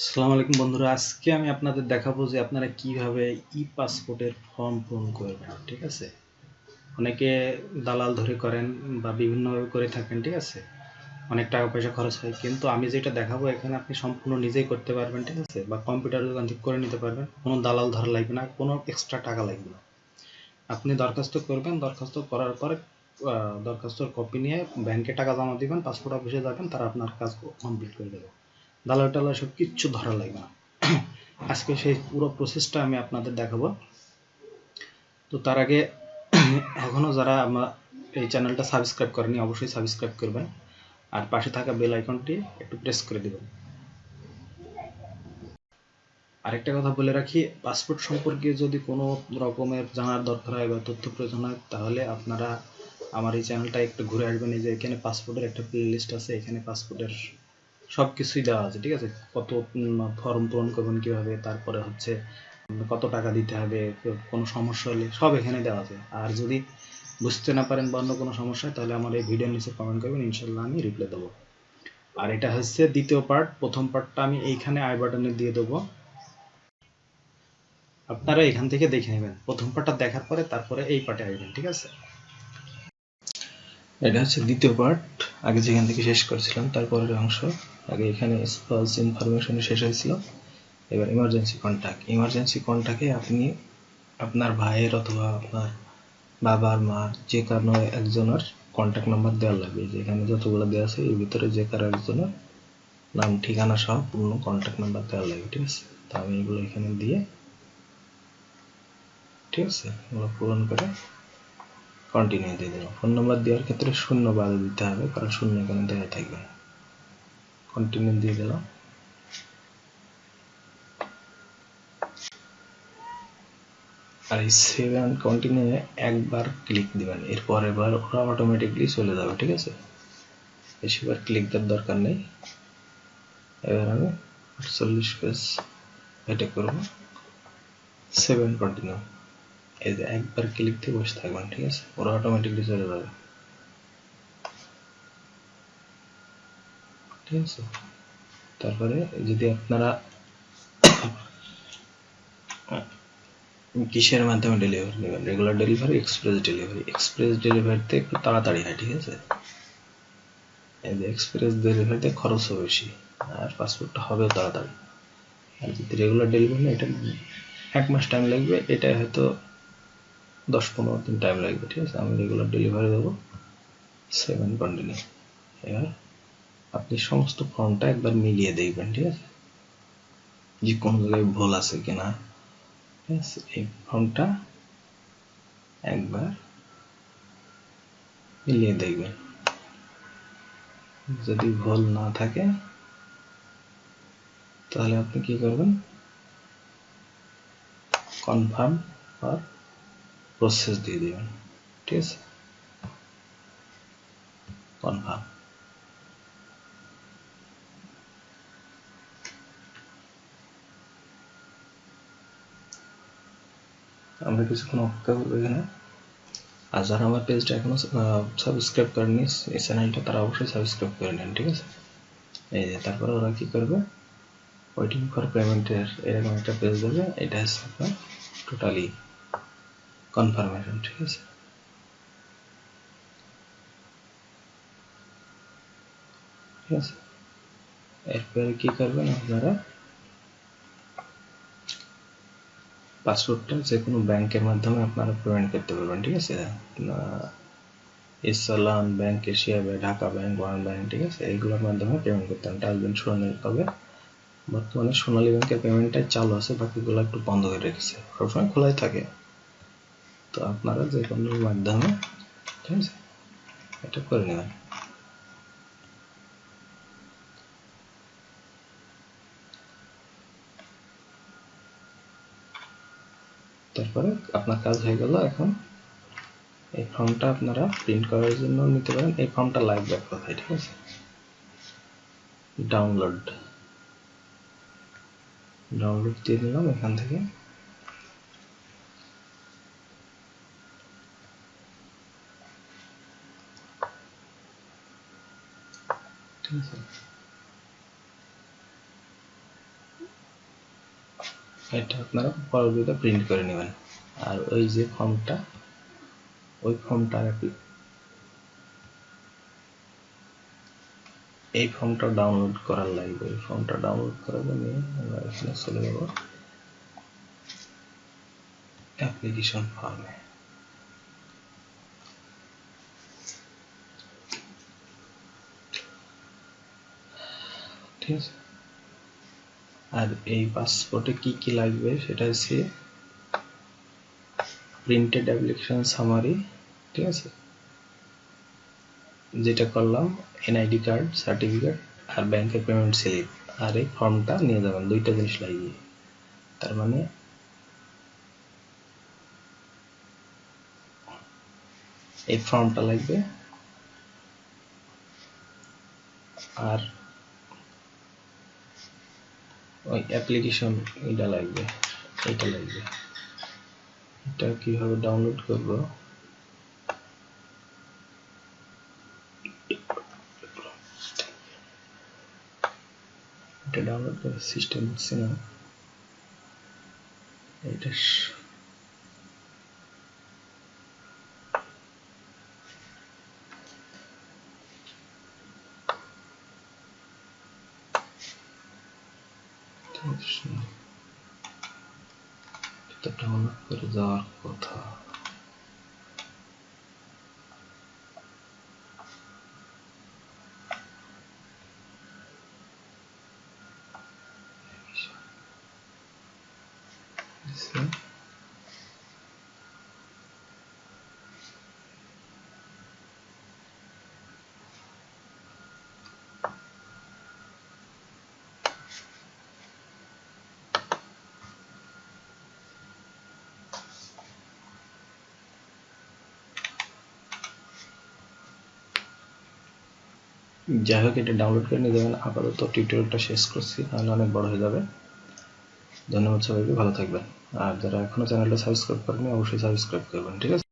আসসালামু আলাইকুম বন্ধুরা, আজকে আমি আপনাদের দেখাবো যে আপনারা কীভাবে ই পাসপোর্টের ফর্ম পূরণ করবেন, ঠিক আছে? অনেকে দালাল ধরে করেন বা বিভিন্নভাবে করে থাকেন, ঠিক আছে? অনেক টাকা পয়সা খরচ হয়, কিন্তু আমি যেটা দেখাবো, এখানে আপনি সম্পূর্ণ নিজেই করতে পারবেন, ঠিক আছে? বা কম্পিউটার দোকান থেকে করে নিতে পারবেন, কোনো দালাল ধরা লাগবে না, কোনো এক্সট্রা টাকা লাগবে না। আপনি দরখাস্ত করবেন, দরখাস্ত করার পরে দরখাস্তর কপি নিয়ে ব্যাংকে টাকা জমা দিবেন পাসপোর্ট অফিসে যাবেন, তারা আপনার কাজ কমপ্লিট করে দেবে। দালাল টালাল সব কিচ্ছু ধরা লাগবে না। আজকে সেই পুরো প্রসেসটা আমি আপনাদের দেখাবো। তো তার আগে এখনও যারা আমার এই চ্যানেলটা সাবস্ক্রাইব করেনি, অবশ্যই সাবস্ক্রাইব করবেন। আর পাশে থাকা বেল আইকনটি একটু প্রেস করে দেবেন। আরেকটা কথা বলে রাখি পাসপোর্ট সম্পর্কে যদি কোনো রকমের জানার দরকার হয় বা তথ্য প্রয়োজন হয়, তাহলে আপনারা আমার এই চ্যানেলটা একটু ঘুরে আসবেন। এই যে এখানে পাসপোর্টের একটা প্লে লিস্ট আছে, এখানে পাসপোর্টের সব কিছুই দেওয়া আছে, ঠিক আছে? কত ফর্ম পূরণ করবেন কীভাবে, তারপরে হচ্ছে কত টাকা দিতে হবে, কোনো সমস্যা হলে সব এখানে দেওয়া আছে। আর যদি বুঝতে না পারেন বা অন্য কোনো সমস্যা তাহলে আমার এই ভিডিওর নিচে কমেন্ট করবেন ইনশাল্লাহ আমি রিপ্লাই দেবো। আর এটা হচ্ছে দ্বিতীয় পার্ট প্রথম পার্টটা আমি এইখানে আই বাটনে দিয়ে দেবো। আপনারা এখান থেকে দেখে নেবেন। প্রথম পার্টটা দেখার পরে তারপরে এই পার্টে আসবেন, ঠিক আছে? এটা হচ্ছে দ্বিতীয় পার্ট আগে যেখান থেকে শেষ করেছিলাম, তারপরের অংশ। আগে এখানে স্পালস ইনফরমেশন শেষ হয়েছিল, এবার ইমার্জেন্সি কন্ট্যাক্ট ইমার্জেন্সি কন্ট্যাক্টে আপনি আপনার ভাইয়ের অথবা আপনার বাবার মা যে কারণে একজনের কন্ট্যাক্ট নাম্বার দেওয়া লাগবে। যেখানে যতগুলো দেওয়া আছে, এর ভিতরে যে কারও একজনের নাম, ঠিকানা সহ পূর্ণ কন্ট্যাক্ট নাম্বার দেওয়া লাগবে, ঠিক আছে? তো আমি এগুলো এখানে দিয়ে, ঠিক আছে? এগুলো পূরণ করে কন্টিনিউ দিয়ে দিলাম। ফোন নাম্বার দেওয়ার ক্ষেত্রে শূন্য বাদ দিতে হবে, কারণ শূন্য এখানে দেওয়া থাকবে কন্টিনিউ দিয়ে দিলাম। আর এই সেভ অ্যান্ড কন্টিনিউ একবার ক্লিক দিবেন, এরপর এবার ওরা অটোমেটিকলি চলে যাবে, ঠিক আছে? বেশিবার ক্লিক দেওয়ার দরকার নেই। এবার আমি আটচল্লিশ পেজ এটা করব। সেভ অ্যান্ড কন্টিনিউ এই যে একবার ক্লিক দিয়ে বসে থাকবেন, ঠিক আছে? ওরা অটোমেটিকলি চলে যাবে। ঠিক আছে। তারপরে যদি আপনারা কিসের মাধ্যমে ডেলিভারি নেবেন? Regular delivery express delivery express ডেলিভারিতে একটু তাড়াতাড়ি হয়, ঠিক আছে? এক্সপ্রেস ডেলিভারিতে খরচও বেশি, আর পাসপোর্টটা হবেও তাড়াতাড়ি। আর যদি রেগুলার ডেলিভারি এটা এক মাস টাইম লাগবে এটা হয়তো দশ পনেরো দিন টাইম লাগবে, ঠিক আছে? আমি রেগুলার ডেলিভারি দেবো সেভেন কন্টিনিউ এবার আপনি সমস্ত ফর্মটা একবার মিলিয়ে দেখবেন, ঠিক আছে? যে কোনো জায়গায় ভুল আছে কিনা। ঠিক আছে? এই ফর্মটা একবার মিলিয়ে দেখবেন। যদি ভুল না থাকে, তাহলে আপনি কি করবেন? কনফার্ম আর প্রসেস দিয়ে দেবেন। ঠিক আছে? কনফার্ম। আমরা কিছুক্ষণ অপেক্ষা করব এখানে। আর যারা আমার পেজটা এখনও সাবস্ক্রাইব করেনি এই চ্যানেলটা তারা অবশ্যই সাবস্ক্রাইব করে নেন, ঠিক আছে? এই যে, তারপরে ওরা কি করবে? ওয়েটিং ফর পেমেন্টের এরকম একটা পেজ দেবে, এটা হচ্ছে আপনার টোটালি কনফার্মেশন ঠিক আছে? ঠিক আছে? এরপরে কি করবেন আপনারা? পাসওয়ার্ডটা যে কোনো ব্যাংকের মাধ্যমে আপনারা পেমেন্ট করতে পারবেন, ঠিক আছে? Islam bank, Asia bank, Dhaka bank one bank, ঠিক আছে? এইগুলোর মাধ্যমে পেমেন্ট করতে হবে আসবেন সোনালী তবে বর্তমানে সোনালী ব্যাংকের পেমেন্টটাই চালু আছে, বাকিগুলো একটু বন্ধ করে রেখেছে। সবসময় খোলাই থাকে। তো আপনারা যে কোনো মাধ্যমে, ঠিক আছে? এটা করে নেবেন। তারপরে আপনার কাজ হয়ে গেল এখন। এই ফর্মটা আপনারা প্রিন্ট করার জন্য নিতে পারেন। এই ফর্মটা লাগবে এক কথায় ঠিক আছে? ডাউনলোড ডাউনলোড দিয়ে দিলাম এখান থেকে। ঠিক আছে? এটা আপনারা পরবর্তীতে প্রিন্ট করে নেবেন। আর ওই যে ফর্মটা, ওই ফর্মটা এই ফর্মটা ডাউনলোড করার লাগবে। এই ফর্মটা ডাউনলোড করার জন্য আমরা এখানে চলে যাব। অ্যাপ্লিকেশন ফর্মে ঠিক আছে? আর এই পাসপোর্টে কি কি লাগবে সেটা হচ্ছে প্রিন্টেড অ্যাপ্লিকেশন সামারি ঠিক আছে? যেটা করলাম এনআইডি কার্ড সার্টিফিকেট আর ব্যাংকের পেমেন্ট স্লিপ আর এই ফর্মটা নিয়ে যাবেন, দুইটা জিনিস লাগবে তার মানে এই ফর্মটা লাগবে। আর ওই অ্যাপ্লিকেশন এটা লাগবে এটা লাগবে। এটা কীভাবে ডাউনলোড করব? এটা ডাউনলোড করে সিস্টেম না। এটা স- এটা হচ্ছে না। এটা ডাউনলোড করে যাওয়ার যাই হোক, এটা ডাউনলোড করে নিয়ে যাবেন। আপাতত টিউটোরিয়ালটা শেষ করছি, তাহলে অনেক বড় হয়ে যাবে। ধন্যবাদ সবাইকে, ভালো থাকবেন। আর যারা এখনও চ্যানেলটা সাবস্ক্রাইব করেনি অবশ্যই সাবস্ক্রাইব করবেন, ঠিক আছে?